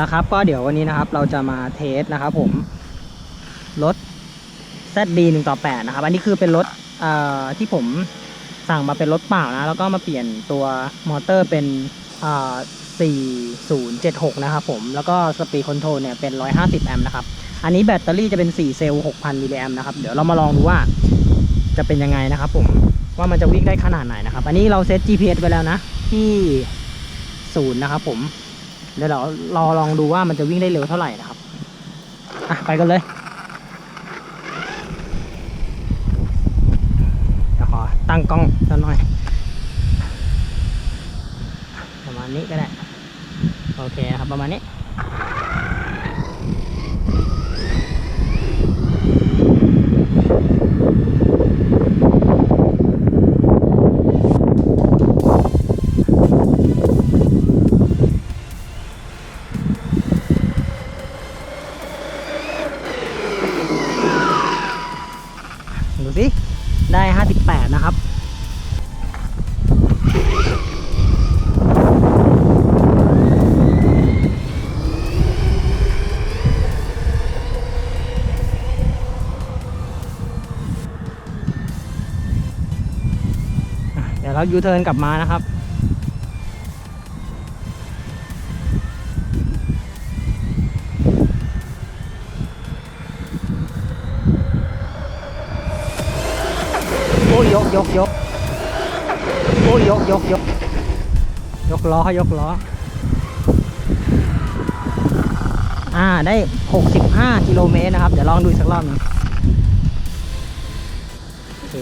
ละครับ ก็เดี๋ยววันนี้นะครับ เราจะมาเทสนะครับ ผมรถ ZD 1ต่อ8นะครับ อันนี้คือเป็นรถเอ่อที่ผมสั่งมาเป็นรถเปล่านะ แล้วก็มาเปลี่ยนตัวมอเตอร์เป็นอ่า4076 นะครับผม แล้วก็สปีดคอนโทรลเนี่ยเป็น 150 แอมป์นะครับ อันนี้แบตเตอรี่จะเป็น 4 เซลล์ 6,000 มิลลิแอมป์นะครับ เดี๋ยวเรามาลองดูว่าจะเป็นยังไงนะครับผม ว่ามันจะวิ่งได้ขนาดไหนนะครับ อันนี้เราเซต GPS ไว้แล้วนะ ที่ศูนย์นะครับผม เดี๋ยวเรารอลองดูว่ามันจะวิ่งได้เร็วเท่าไหร่นะครับอะไปกันเลยเดี๋ยวขอตั้งกล้องสักหน่อยประมาณนี้ก็ได้โอเคครับประมาณนี้ ดูสิได้ 58 นะครับเดี๋ยวเรายูเทิร์นกลับมานะครับ ยยกยกยกโอ้ยยกยกยกยกล้อยกล้อ อ่าได้ 65 กิโลเมตรนะครับ เดี๋ยวลองดูสักรอบนึงโอเค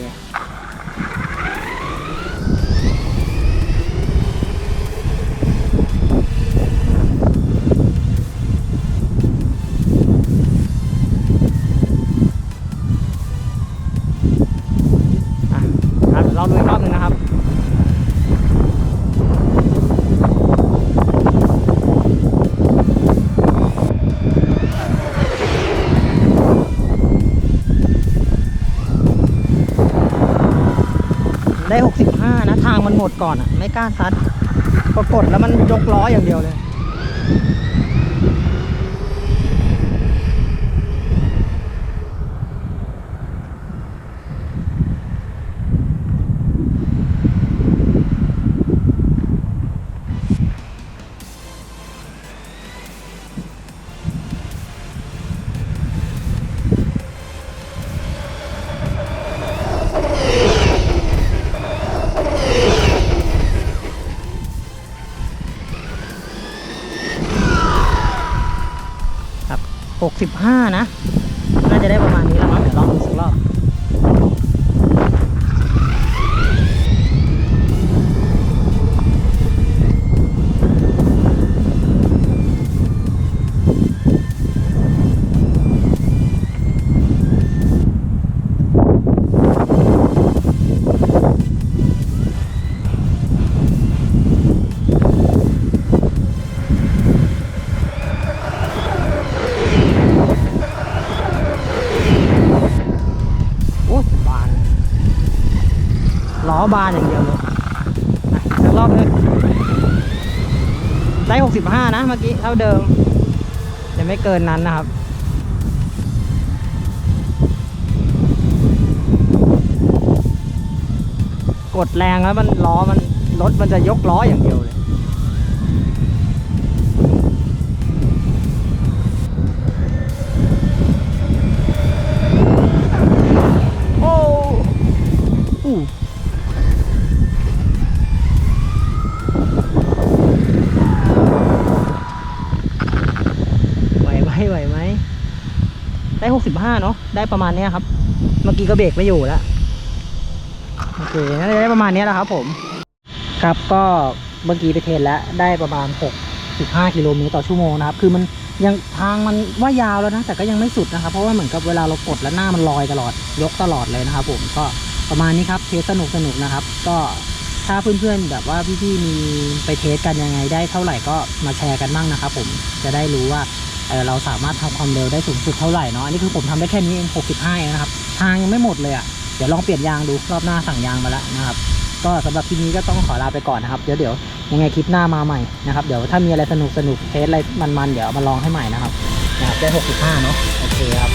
ได้ 65 นะ ทางมันหมดก่อนอะ ไม่กล้าซัด ปรากฏแล้วมันยกล้ออย่างเดียวเลย 65 นะ น่าจะได้ประมาณนี้แล้วมั้งเดี๋ยวลองดูสักรอบ บานอย่างเดียวเลยอะอีกสักรอบนึงได้หกสิบห้านะเมื่อกี้เท่าเดิมจะไม่เกินนั้นนะครับกดแรงแล้วมันล้อมันรถมันจะยกล้ออย่างเดียวเลย ได้หกสิบห้าเนาะได้ประมาณเนี้ยครับ เมื่อกี้ก็เบรกไม่อยู่แล้วโอเคน่าจะได้ประมาณเนี้ยแหละครับ ผม ครับก็เมื่อกี้ไปเทรนแล้วได้ประมาณหกสิบห้ากิโลเมตรต่อชั่วโมงนะครับ คือมันยังทางมันว่ายาวแล้วนะ แต่ก็ยังไม่สุดนะครับ เพราะว่าเหมือนกับเวลาเรากดแล้วหน้ามันลอยตลอด ยกตลอดเลยนะครับ ผมก็ประมาณนี้ครับ เทสสนุกสนุกนะครับ ก็ถ้าเพื่อนๆแบบว่าพี่ๆมีไปเทสกันยังไงได้เท่าไหร่ก็มาแชร์กันบ้างนะครับ ผมจะได้รู้ว่า เเราสามารถทำความเร็วได้สูงสุดเท่าไหร่เนาะอันนี้คือผมทำได้แค่นี้เอง65เองนะครับทางยังไม่หมดเลยอะ่ะเดี๋ยวลองเปลี่ยนยางดูรอบหน้าสั่งยางมาแล้วนะครับ ก็สำหรับคลิปนี้ก็ต้องขอลาไปก่อนนะครับเดี๋ยวเดี๋ยวยังไงคลิปหน้ามาใหม่นะครับเดี๋ยวถ้ามีอะไรสนุกสนุกเทสอะไรมันๆเดี๋ยวมาลองให้ใหม่นะครับนะครับได้65เนาะโอเคครับ